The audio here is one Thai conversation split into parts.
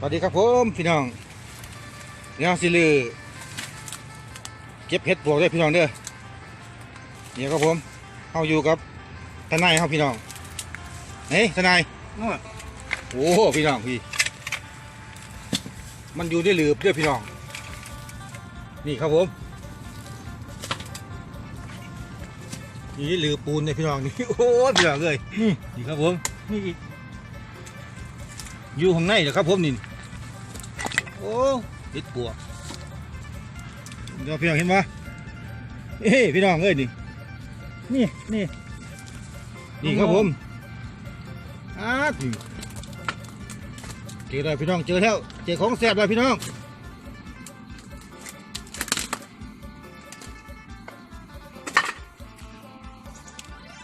สวัสดีครับผมพี่น้องเนาสิลือเก็บเห็ดปลวกด้วยพี่น้องเด้อเนี่ยครับผมเขาอยู่กับทนายเขาพี่น้องเฮ้ยทนายนู่นโอ้พี่น้องพี่ มันอยู่ได้หลืบเด้อพี่น้อง นี่ครับผมนี่หลืบปูนเนี่ยพี่น้องนี่โอ้พี่น้องเลยนี่นี่ครับผมนี่อีกอยู่ข้างในเหรอครับผมนี่ โอ้ติดปัวกเดี๋ยวพี่น้องเห็นปะเอ้ยพี่น้องเอ้ยนี่นี่นี่นี่ครับผมอานี่เจอแล้วพี่น้องเจอแล้วเจอของแซ่บแล้วพี่น้อง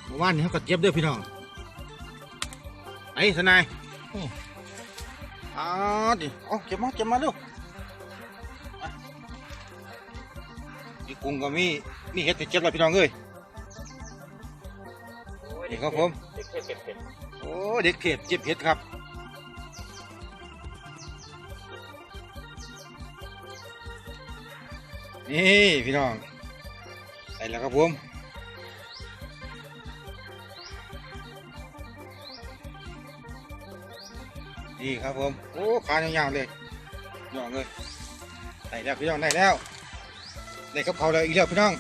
เมื่อวานนี้เขาก็เจ็บเด้วยพี่น้องไอ้ทนาย อ่าดิเอาเก็บมาเก็บมาเร็วอ่กุ้งก็มีมีเห็ดติดเจ็บแล้วพี่น้องเอ้ยนี่ครับผมเด็กเผ็ดเผ็ดเดโอ้เด็กเห็ดเจ็บเห็ดครับนี่พี่น้องใส่แล้วครับผม นี่ครับผม โอ้ขายาวๆเลยพี่องเลยใส่แล้วพี่น้องได้แล้วได้กับเขาวแล้วอีกแล้วพี่น้อง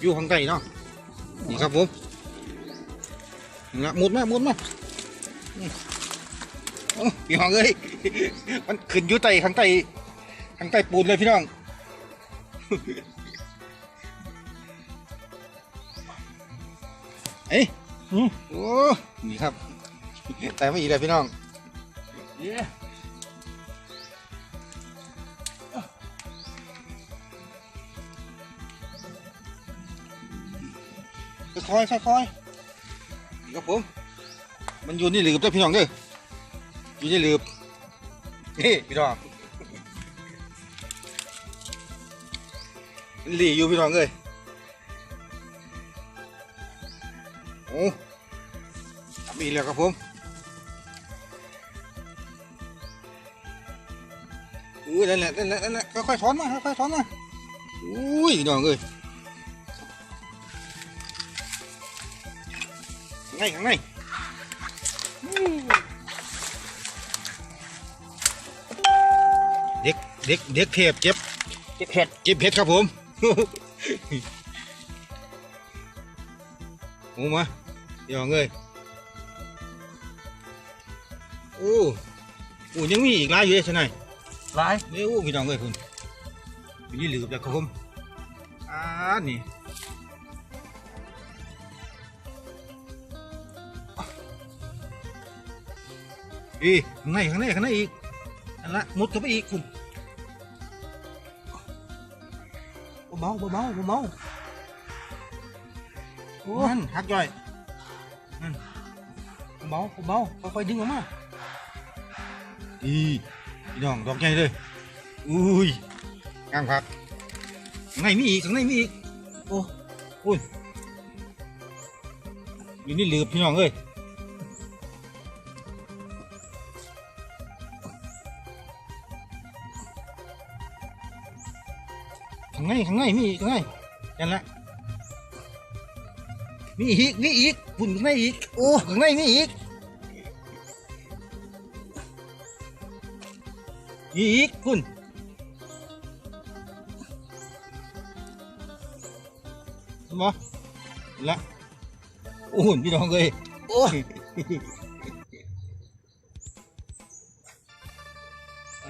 อยู่ข้างใต้เนาะนี่ครับผมนี่ละมุดมามุดมาอืม พี่น้องเอ้ยมันขึ้นอยู่ใต้ข้างใต้ข้างใต้ปูนเลยพี่น้องเอ้ยอืมโอ้นี่ครับแต่ไม่อีกเลยพี่น้องเย้ค่อยๆค่อยๆนี่ครับผม มันอยู่นี่หลืบเด้วยพี่น้องเด้อ อยู่นี่หลืบนี่พี่น้องหลีอยู่พี่น้องเอ้ยโอ้ทำอีกแล้วครับผมอุ้ยนั่นแหละนั่นแหละนั่นแหละค่อยๆถอนมาค่อยๆถอนมาอุ้ยน้องเอ้ยข้างในข้าง เด็กเด็กเด็กเทพเจ็บเด็กเผ็ดเจ็บเพชรครับผมโอ้มาเดี๋ยวเงยโอ้โอ้ยังมีอีกหลายอยู่เลยใช่ไหมหลายนี่โอ้พี่น้องเอ้ยคุณอยู่นี่หลืบแล้วครับผมอ่านี่อีข้างในข้างในข้างในอีกอันละมุดเข้าไปอีกคุณ เบาเบาเบาเบาโอ้นั่นหักย่อยเบาเบาค่อยๆดึงออกมาอีพี่น้องดอกใหญ่เลยอุ้ยงามครับข้างในมีอีกข้างในมีอีกโอ้โอ้ยอยู่นี่หลืบพี่น้องเอ้ย ข้างในข้างในมีอีกข้างในนั่นละมีอีกมีอีกพุ่นข้างในอีกโอ้ข้างในมีอีกมีอีกคุณเห็นบ่ละโอ้โหพี่น้องเลยโอ้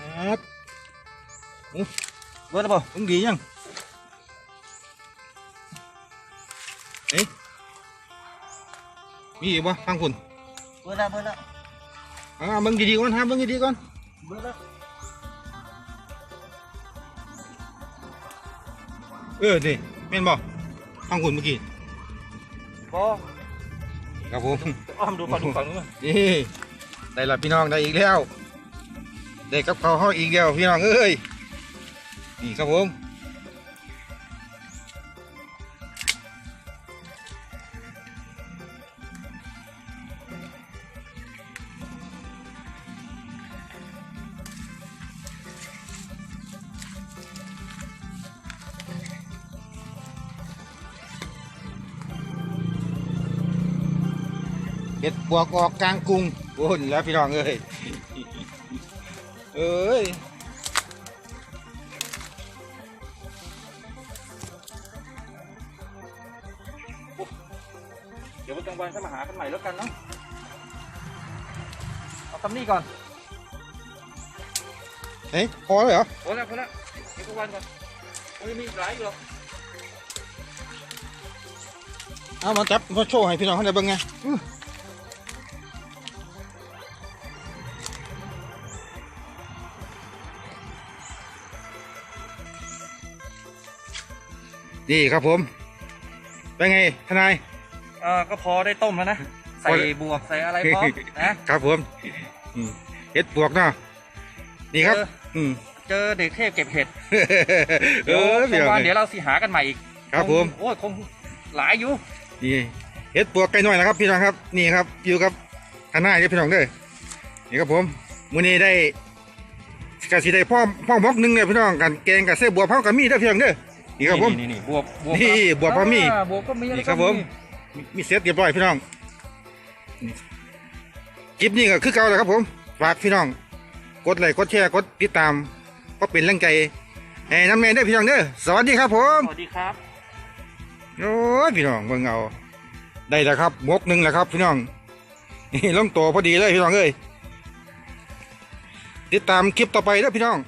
อัดโอ้เบิดแล้วเปล่ามึงดียังเอ๊ะมีอีกบ่ทางคุณเบิดแล้วเบิดแล้วอ่ามึงดีๆก่ อนฮะมึงดีๆก่อนเบิดแล้วเออนี่แม่นบ่ทางคุณเมื่อกี้พอครับผมอ้อมดูฝั่งนู้นฝั่งนู้นนี่ได้ละพี่น้องได้อีกแล้วได้กับเขาวเฮาอีกเดียวพี่น้องเอ้ยนี่ครับผม เห็ดบวกออกกลางกรุงโอ้นี่แหล้วพี่น้องเอ้ยเอ้ยเดี๋ยววันกลางวันจะมาหากันใหม่แล้วกันเนาะเอาตำนี่ก่อนเฮ้ยพอเลยเหรอพอแล้วพอแล้วเดี๋ยวกลางวันก่อนโอ้ยมีอีกหลายอยู่หรอกเอามาจับมาโชว์ให้พี่น้องเขาได้เบิ่งไง นี่ครับผม เป็นไงทนาย เออก็พอได้ต้มแล้วนะ ใส่พอได้บวกใส่อะไรพร้อมนะครับผมอืมเห็ดบวกเนาะนี่ครับเอออืม เจอเด็กเทพเก็บเห็ดเอเดี๋ยวอกพี่ลางน้องวันเอ้เดี๋ยยวเราสิหากันใหม่อีกครับผม โอ้ยคงหลายอยู่นี่เห็ดบวกไก่น้อยนะครับ พี่น้องครับ นี่ครับอยู่กับทนายครับพี่น้องเด้อนี่ครับผมมื้อนี้ได้กะสิได้พ่อพ่อมกหนึงเนี่ยพี่น้องกันแกงกับเส้บวบเผากับมีเด้อพี่น้องเด้อ นี่ครับผม นี่นี่บวกบวกนี่บวกพร้อมมีอ่าบวกก็มีนี่ครับผม มีเสร็จเรียบร้อยพี่น้องนี่คลิปนี้ก็คือเก่าแล้วครับผม ฝากพี่น้อง กดไลค์กดแชร์กดติดตามก็เป็นแรงใจให้น้ำแม่ได้อพี่น้องเด้อสวัสดีครับผม สวัสดีครับ โอ้ยพี่น้องเบิ่งเอา ได้แล้วครับมกหนึ่งแล้วครับ พี่น้อง นี่ลงตัวพอดีเลยพี่น้องเอ้ยติดตามคลิปต่อไปเด้อพี่น้อง